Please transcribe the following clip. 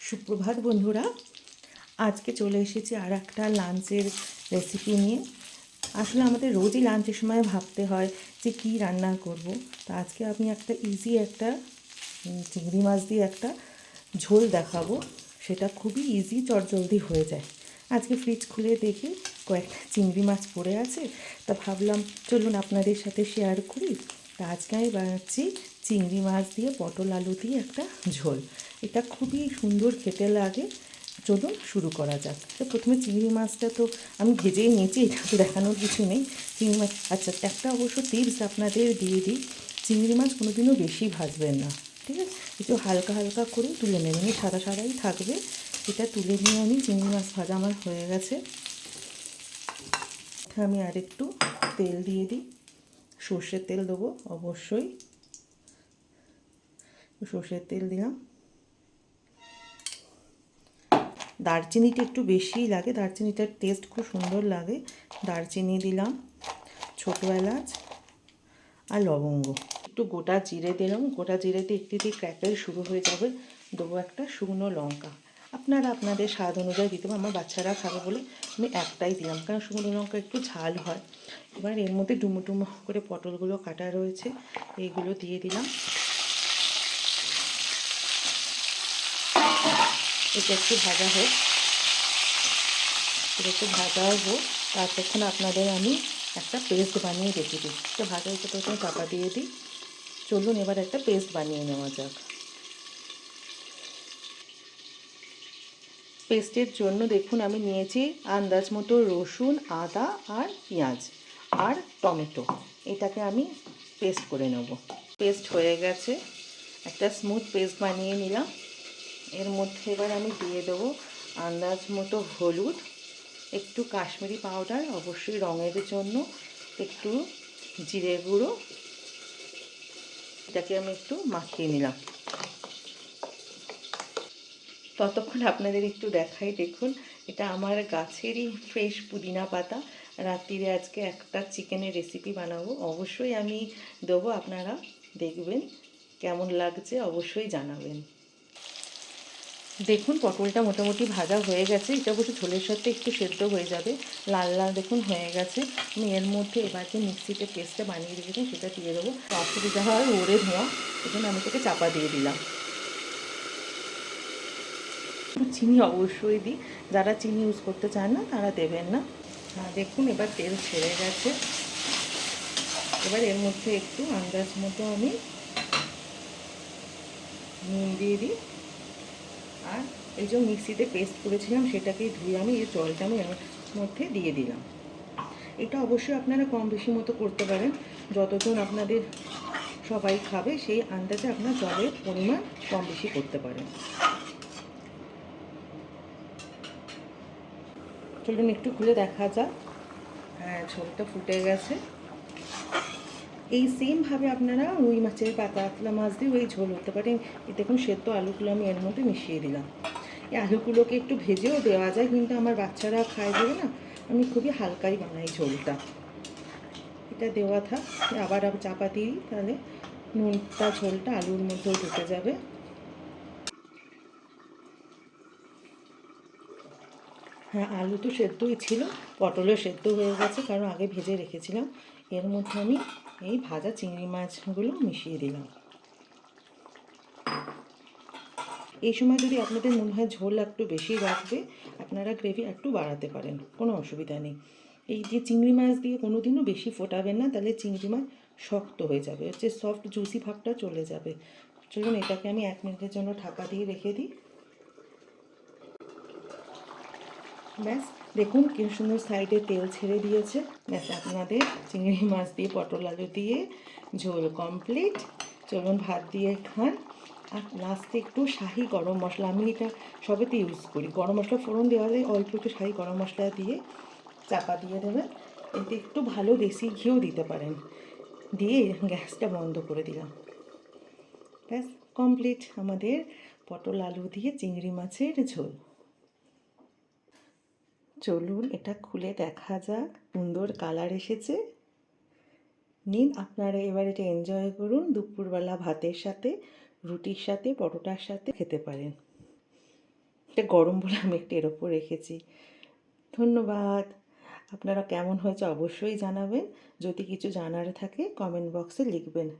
সুপ্রভাত বন্ধুরা, আজকে চলে এসেছি আর একটা লাঞ্চের রেসিপি নিয়ে। আসলে আমাদের রোজই লাঞ্চের সময় ভাবতে হয় যে কি রান্না করব। তা আজকে আমি একটা ইজি একটা চিংড়ি মাছ দিয়ে একটা ঝোল দেখাবো। সেটা খুবই ইজি চটজলদি হয়ে যায়। আজকে ফ্রিজ খুলে দেখি, কয়েকটা চিংড়ি মাছ পড়ে আছে। তা ভাবলাম, চলুন আপনাদের সাথে শেয়ার করি। তা বানাচ্ছি, চিংড়ি মাছ দিয়ে, পটল আলু দিয়ে একটা ঝোল। এটা খুবই সুন্দর খেতে লাগে। চলুন শুরু করা যাক। তো প্রথমে চিংড়ি মাছটা তো আমি ভেজেই নিয়েছি, এটা তো দেখানোর কিছু নেই। চিংড়ি মাছ আচ্ছা একটা অবশ্য টিপস আপনাদের দিয়ে দিই। চিংড়ি মাছ কোনোদিনও বেশি ভাজবেন না, ঠিক আছে? একটু হালকা হালকা করে তুলে নেবেন। সাদা সাদাই থাকবে। এটা তুলে নিয়ে আমি চিংড়ি মাছ ভাজা আমার হয়ে গেছে। আমি আর একটু তেল দিয়ে দিই। সর্ষের তেল দেবো, অবশ্যই। সর্ষের তেল দিলাম। দারচিনিটা একটু বেশিই লাগে, দারচিনিটার টেস্ট খুব সুন্দর লাগে। দারচিনি দিলাম, ছোটো এলাচ আর লবঙ্গ। একটু গোটা জিরে দিলাম, গোটা জিরেতে একটি দিয়ে ক্র্যাকেল শুরু হয়ে যাবে। দেবো একটা শুকনো লঙ্কা। আপনারা আপনাদের স্বাদ অনুযায়ী দিতে আমার বাচ্চারা খাবে বলে আমি একটাই দিলাম। কারণ শুকনো লঙ্কা একটু ঝাল হয়। এবার এর মধ্যে ডুমো করে পটলগুলো কাটা রয়েছে। এইগুলো দিয়ে দিলাম। এটা একটু ভাজা হোক। এটা একটু ভাজা হোক। ততক্ষণ আপনাদের আমি একটা পেস্ট বানিয়ে রেখে দিই। তো ভাজা হচ্ছে প্রথমে চাপা দিয়ে দিই। চলুন এবার একটা পেস্ট বানিয়ে নেওয়া যাক। পেস্টের জন্য দেখুন আমি নিয়েছি আন্দাজ মতো রসুন, আদা আর পেঁয়াজ আর টমেটো। এটাকে আমি পেস্ট করে নেব। পেস্ট হয়ে গেছে। একটা স্মুথ পেস্ট বানিয়ে নিলাম। এর মধ্যে এবার আমি দিয়ে দেবো আন্দাজ মতো হলুদ। একটু কাশ্মীরি পাউডার অবশ্যই রঙের জন্য। একটু জিরে গুঁড়ো। এটাকে আমি একটু মাখিয়ে নিলাম। ততক্ষণ আপনাদের একটু দেখাই, দেখুন। এটা আমার গাছেরই ফ্রেশ পুদিনা পাতা। রাত্রিরে আজকে একটা চিকেনের রেসিপি বানাবো। অবশ্যই আমি দেবো, আপনারা দেখবেন কেমন লাগছে, অবশ্যই জানাবেন। দেখুন, পটলটা মোটামুটি ভাজা হয়ে গেছে। এটা অবশ্য ঝোলের সাথে একটু সেদ্ধ হয়ে যাবে। লাল লাল দেখুন হয়ে গেছে। আমি এর মধ্যে এবার যে মিক্সিতে পেস্টটা বানিয়ে রেখেছি সেটা দিয়ে দেবো। অসুবিধা হয় ওরে ধোঁয়া। জন্য আমি তোকে চাপা দিয়ে দিলাম। চিনি অবশ্যই দিই। যারা চিনি ইউজ করতে চান না, তারা দেবেন না। দেখুন, এবার তেল ছেড়ে গেছে। এবার এর মধ্যে একটু আন্দাজ মতো আমি নুন দিয়ে দিই। আর এই যে মিক্সিতে পেস্ট করেছিলাম, সেটাকেই ধুয়ে আমি এই জলটা আমি এর মধ্যে দিয়ে দিলাম। এটা অবশ্যই আপনারা কম বেশি মতো করতে পারেন। যতজন আপনাদের সবাই খাবে, সেই আন্দাজে আপনার জলের পরিমাণ কম বেশি করতে পারেন। চলুন একটু খুলে দেখা যাক। হ্যাঁ ঝোলটা ফুটে গেছে। এই সেমভাবে আপনারা রুই মাছের পাতা আতলা মাছ দিয়ে ওই ঝোল হতে পারেন। দেখুন, সেদ্ধ আলুগুলো আমি এর মধ্যে মিশিয়ে দিলাম। এই আলুগুলোকে একটু ভেজেও দেওয়া যায়, কিন্তু আমার বাচ্চারা খায় দেবে না, আমি খুবই হালকাই বানাই ঝোলটা। এটা দেওয়া থাক, আবার আবার চাপা দিই, তাহলে নুনটা, ঝোলটা আলুর মধ্যেও ঢুকে যাবে। হ্যাঁ আলু তো সেদ্ধই ছিল, পটলও সেদ্ধ হয়ে গেছে, কারণ আগে ভেজে রেখেছিলাম। এর মধ্যে আমি এই ভাজা চিংড়ি মাছগুলো মিশিয়ে দিলাম। এই সময় যদি আপনাদের মনে হয় ঝোল একটু বেশি রাখবে, আপনারা গ্রেভি একটু বাড়াতে পারেন, কোনো অসুবিধা নেই। এই যে চিংড়ি মাছ দিয়ে কোনো দিনও বেশি ফোটাবেন না, তাহলে চিংড়ি মাছ শক্ত হয়ে যাবে, হচ্ছে সফট জুসি ভাবটা চলে যাবে। চলুন এটাকে আমি এক মিনিটের জন্য ঢাকা দিয়ে রেখে দিই। ব্যাস, দেখুন কি সুন্দর সাইডে তেল ছেড়ে দিয়েছে। ব্যাস, আপনাদের চিংড়ি মাছ দিয়ে, পটল আলু দিয়ে, ঝোল কমপ্লিট চলুন ভাত দিয়ে খান। আর লাস্টে একটু শাহি গরম মশলা। আমি এটা সবেতে ইউজ করি। গরম মশলা ফোড়ন দেওয়া যায়, অল্প একটু শাহি গরম মশলা দিয়ে চাপা দিয়ে দেবেন। এতে একটু ভালো দেশি ঘিও দিতে পারেন। দিয়ে গ্যাসটা বন্ধ করে দিলাম। ব্যাস কমপ্লিট আমাদের পটল আলু দিয়ে চিংড়ি মাছের ঝোল। চলুন এটা খুলে দেখা যাক। সুন্দর কালার এসেছে। নিন, আপনারা এবার এটা এনজয় করুন। দুপুরবেলা ভাতের সাথে, রুটির সাথে, পরোটার সাথে খেতে পারেন। এটা গরম বলে আমি একটু এর ওপর রেখেছি। ধন্যবাদ। আপনারা কেমন হয়েছে অবশ্যই জানাবেন। যদি কিছু জানার থাকে কমেন্ট বক্সে লিখবেন।